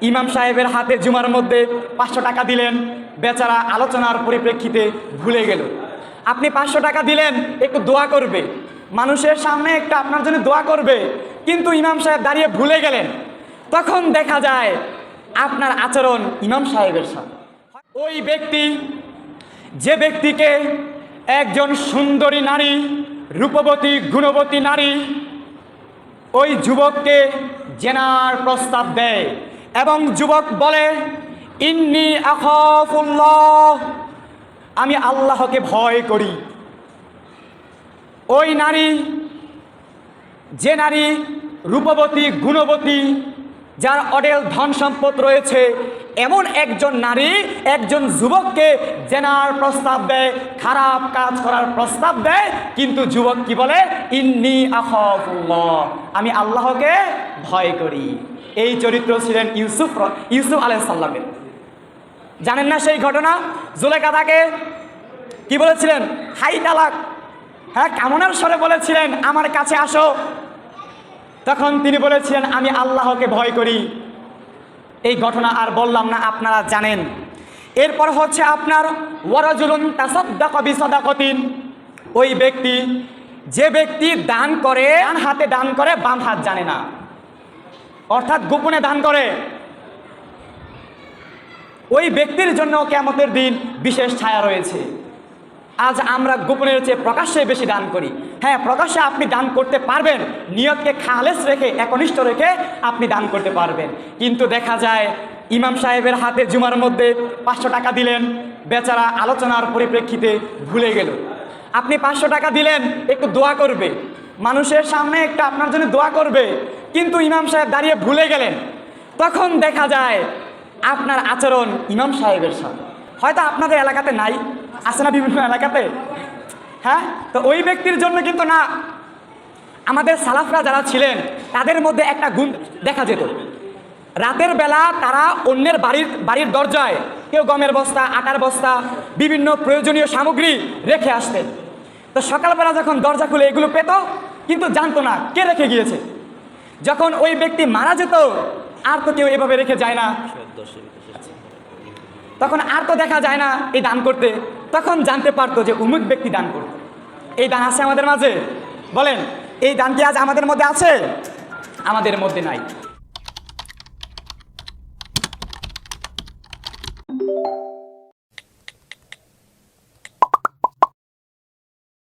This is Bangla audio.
ইমাম সাহেবের হাতে জুমার মধ্যে পাঁচশো টাকা দিলেন। বেচারা আলোচনার পরিপ্রেক্ষিতে ভুলে গেল। আপনি পাঁচশো টাকা দিলেন, একটু দোয়া করবে। মানুষের সামনে একটা আপনার জন্য দোয়া করবে। কিন্তু ইমাম সাহেব দাঁড়িয়ে ভুলে গেলেন। তখন দেখা যায়, আপনার আচরণ ইমাম সাহেবের সাথে ওই ব্যক্তি, যে ব্যক্তিকে একজন সুন্দরী নারী, রূপবতী, গুণবতী নারী, ওই যুবককে জেনার প্রস্তাব দেয়। এবং যুবক বলে, ইন্নি আখফুল্লাহ, আমি আল্লাহকে ভয় করি। ওই নারী, যে নারী রূপবতী, গুণবতী, যার অডেল ধন সম্পদ রয়েছে, এমন একজন নারী, একজন যুবককে জেনার প্রস্তাব দেয়, খারাপ কাজ করার প্রস্তাব দেয়, কিন্তু যুবক কি বলে, ইন্নি আখফুল্লাহ, আমি আল্লাহকে ভয় করি। এই চরিত্র ছিলেন ইউসুফ ইউসুফ আলাইসাল্লামের জানেন না সেই ঘটনা? জুলেখা তাকে কি বলেছিলেন? হাই তালাক। হ্যাঁ কামনার স্বরে বলেছিলেন, আমার কাছে আসো। তখন তিনি বলেছিলেন, আমি আল্লাহকে ভয় করি। এই ঘটনা আর বললাম না, আপনারা জানেন। এরপর হচ্ছে আপনার, ওয়ারাজুলুন তাসাদ্দাকা বিসাদাকাতিন। ওই ব্যক্তি, যে ব্যক্তি দান করে হাতে দান করে, বাম হাত জানে না। অর্থাৎ গোপনে দান করে। ওই ব্যক্তির জন্য কেমতের দিন বিশেষ ছায়া রয়েছে। আজ আমরা গোপনের চেয়ে প্রকাশ্যে বেশি দান করি। হ্যাঁ প্রকাশ্যে আপনি দান করতে পারবেন, নিয়তকে খালেস রেখে, একনিষ্ঠ রেখে আপনি দান করতে পারবেন। কিন্তু দেখা যায়, ইমাম সাহেবের হাতে জুমার মধ্যে পাঁচশো টাকা দিলেন, বেচারা আলোচনার পরিপ্রেক্ষিতে ভুলে গেল। আপনি পাঁচশো টাকা দিলেন, একটু দোয়া করবে। মানুষের সামনে একটা আপনার জন্য দোয়া করবে। কিন্তু ইমাম সাহেব দাঁড়িয়ে ভুলে গেলেন। তখন দেখা যায় আপনার আচরণ ইমাম সাহেবের সাথে। হয়তো আপনাদের এলাকাতে নাই। আছে না বিভিন্ন এলাকাতে? হ্যাঁ? তো ওই ব্যক্তির জন্য কিন্তু না, আমাদের সালাফরা যারা ছিলেন, তাদের মধ্যে একটা গুণ দেখা যেত। রাতের বেলা তারা অন্যের বাড়ির বাড়ির দরজায় কেউ গমের বস্তা, আটার বস্তা, বিভিন্ন প্রয়োজনীয় সামগ্রী রেখে আসতেন। তো সকালবেলা যখন দরজা খুলে এগুলো পেত, কিন্তু জানতো না কে রেখে গিয়েছে। যখন ওই ব্যক্তি মারা যেত, আর তো কেউ এভাবে রেখে যায় না। তখন আর তো দেখা যায় না এই দান করতে। তখন জানতে পারতো যে উমুক ব্যক্তি দান করত এই দান আছে আমাদের মাঝে? বলেন, এই দান কি আজ আমাদের মধ্যে আছে? আমাদের মধ্যে নাই।